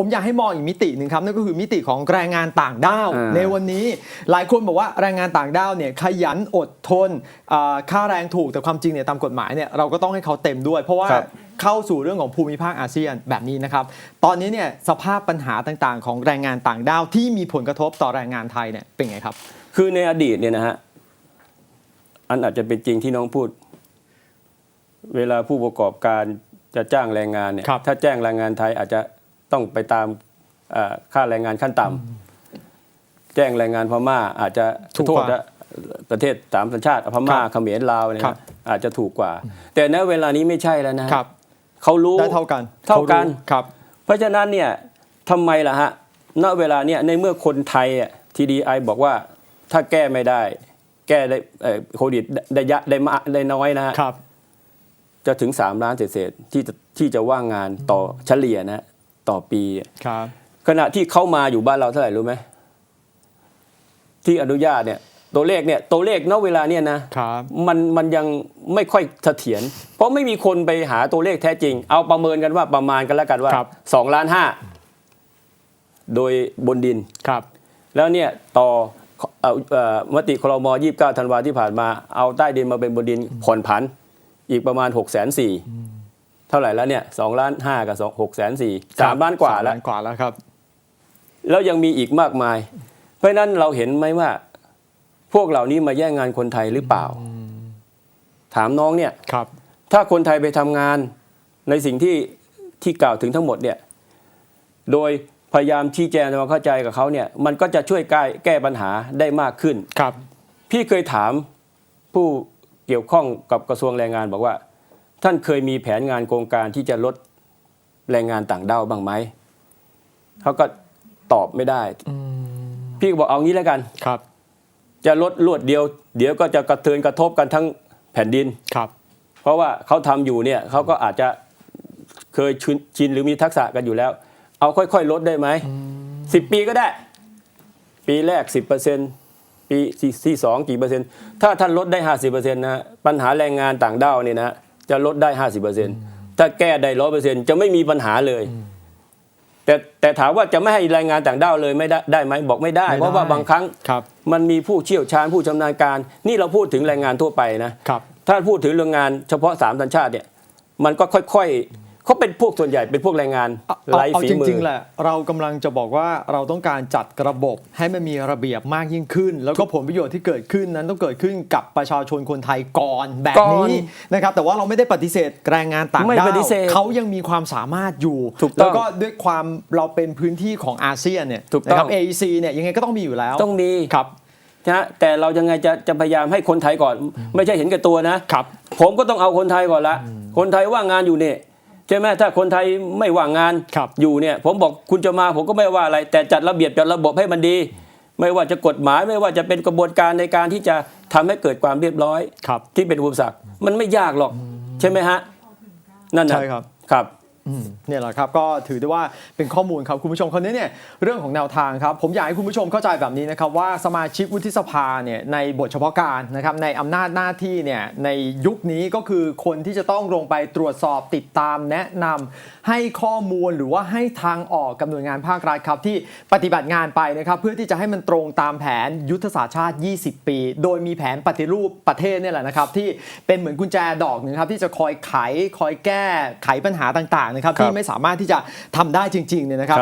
ผมอยากให้มองอีกมิติหนึ่งครับนั่นก็คือมิติของแรงงานต่างด้าวอ่าในวันนี้หลายคนบอกว่าแรงงานต่างด้าวเนี่ยขยันอดทนอ่าค่าแรงถูกแต่ความจริงเนี่ยตามกฎหมายเนี่ยเราก็ต้องให้เขาเต็มด้วย เพราะว่าครับเข้าสู่เรื่องของภูมิภาคอาเซียนแบบนี้นะครับ ตอนนี้เนี่ยสภาพปัญหาต่างๆ ของแรงงานต่างด้าวที่มีผลกระทบต่อแรงงานไทยเนี่ยเป็นไงครับ คือในอดีตเนี่ยนะฮะอันอาจจะเป็นจริงที่น้องพูด เวลาผู้ประกอบการจะจ้างแรงงานเนี่ยครับถ้าแจ้งแรงงานไทยอาจจะ ต้องไปตามเอ่อค่าแรงงานขั้นต่ำแจ้งแรงงานพม่าอาจจะถูกโทกษว่านะประเทศสามสัญชาติพม่าครับเขมรลาวเนี่ยครับอาจจะถูกกว่า แต่ณเวลานี้ไม่ใช่แล้วนะฮะครับเขารู้ได้เท่ากันเท่ากันขรู้ครับ เพราะฉะนั้นเนี่ยทำไมล่ะฮะณเวลาเนี่ยในเมื่อคนไทยอะ TDI บอกว่าถ้าแก้ไม่ได้ แก้ได้เอ่อโควิดได้ยะได้มากได้น้อยนะฮะครับจะถึง 3 ล้านเศษๆที่จะที่จะว่างงานต่อเฉลี่ยนะ ต่อปีครับขณะที่เข้ามาอยู่บ้านเราเท่าไหร่รู้ไหมที่อนุญาตเนี่ยตัวเลขเนี่ยตัวเลขณเวลาเนี่ยนะครับมันมันยังไม่ค่อยเสถียรเพราะไม่มีคนไปหาตัวเลขแท้จริง เอาประเมินกันว่าประมาณกันแล้วกันว่าครับสองล้านห้าโดยบนดิน ครับ แล้วเนี่ยต่อเอ่อเอ่อมติครม29ธันวาที่ผ่านมาเอาใต้ดินมาเป็นบนดินผ่อนผันอีกประมาณ6กแสนสี่ เท่าไหร่แล้วเนี่ยสองล้านห้ากับสองหกแสนสี่สามล้านกว่าแล้วสมล้านกว่าแล้วครับ แล้วยังมีอีกมากมาย เพราะฉะนั้นเราเห็นไหมว่า พวกเหล่านี้มาแย่งงานคนไทยหรือเปล่า ถามน้องเนี่ยครับ ถ้าคนไทยไปทำงานในสิ่งที่ที่กล่าวถึงทั้งหมดเนี่ย โดยพยายามชี้แจงทำความเข้าใจกับเขาเนี่ย มันก็จะช่วยแก้แก้ปัญหาได้มากขึ้นครับ พี่เคยถามผู้เกี่ยวข้องกับกระทรวงแรงงานบอกว่า ท่านเคยมีแผนงานโครงการที่จะลดแรงงานต่างด้าวบ้างไหม เขาก็ตอบไม่ได้ พี่ก็บอกเอางี้แล้วกันครับ จะลดรวดเดียว เดี๋ยวก็จะกระเทือนกระทบกันทั้งแผ่นดินครับ เพราะว่าเขาทำอยู่เนี่ยเขาก็อาจจะเคยชินชินหรือมีทักษะกันอยู่แล้ว เอาค่อยๆ ลดได้ไหมสิบปีก็ได้ ปีแรกสิบเปอร์เซ็นปีที่ที่สองกี่เปอร์เซ็นต์ถ้าท่านลดได้ห้าสิบเปอร์เซ็นต์นะปัญหาแรงงานต่างด้าวเนี่ยนะ จะลดได้ห้าสิบเปอร์เซ็นต์ถ้าแก้ได้ร้อยเปอร์เซ็นต์จะไม่มีปัญหาเลย แต่แต่ถามว่าจะไม่ให้แรงงานต่างด้าวเลยไม่ได้ได้ไหมบอกไม่ได้ไม่ได้เพราะว่าบางครั้งครับมันมีผู้เชี่ยวชาญผู้ชำนาญการ นี่เราพูดถึงแรงงานทั่วไปนะครับถ้าพูดถึงแรงงานเฉพาะสามสัญชาติเนี่ยมันก็ค่อยๆ เขาเป็นพวกส่วนใหญ่เป็นพวกแรงงานเอาไร้เอาฝีจมืริงอๆแหละเรากำลังจะบอกว่าเราต้องการจัดระบบให้มันมีระเบียบมากยิ่งขึ้น แล้วก็ผลประโยชน์ที่เกิดขึ้นนั้นต้องเกิดขึ้นกับประชาชนคนไทยก่อนแบบก่อนนี้นะครับแต่ว่าเราไม่ได้ปฏิเสธแรงงานต่างไม่ด้าปฏิวเสธเขายังมีความสามารถอยู่ถูกต้องแล้วก็ด้วยความเราเป็นพื้นที่ของอาเซียนเนี่ยถูกต้องนะครับ AEC เนี่ยยังไงก็ต้องมีอยู่แล้วต้องมีครับนะฮะแต่เรายังไงจะจะพยายามให้คนไทยก่อน ไม่ใช่เห็นแก่ตัวนะครับ ผมก็ต้องเอาคนไทยก่อนละคนไทยว่างงานอยู่เนี่ย ใช่ไหมถ้าคนไทยไม่ว่างงานครับอยู่เนี่ย ผมบอกคุณจะมาผมก็ไม่ว่าอะไร แต่จัดระเบียบจัดระบบให้มันดี ไม่ว่าจะกฎหมายไม่ว่าจะเป็นกระบวนการในการที่จะทำให้เกิดความเรียบร้อยครับที่เป็นอุปสรรคมันไม่ยากหรอกใช่ไหมฮะนั่นนะใช่ครับครับอืม เนี่ยแหละครับก็ถือได้ว่าเป็นข้อมูลครับคุณผู้ชมคราวนี้เนี่ยเรื่องของแนวทางครับผมอยากให้คุณผู้ชมเข้าใจแบบนี้นะครับว่าสมาชิกวุฒิสภาเนี่ยในบทเฉพาะการนะครับในอำนาจหน้าที่เนี่ยในยุคนี้ก็คือคนที่จะต้องลงไปตรวจสอบติดตามแนะนำให้ข้อมูลหรือว่าให้ทางออกกับหน่วยงานภาครัฐครับที่ปฏิบัติงานไปนะครับเพื่อที่จะให้มันตรงตามแผนยุทธศาสตร์ชาติ 20 ปี โดยมีแผนปฏิรูปประเทศเนี่ยแหละนะครับที่เป็นเหมือนกุญแจดอกหนึงครับที่จะคอยไขคอยแก้ไขปัญหาต่างๆนะครับครับที่ไม่สามารถที่จะทำได้จริงๆเนี่ยนะครับ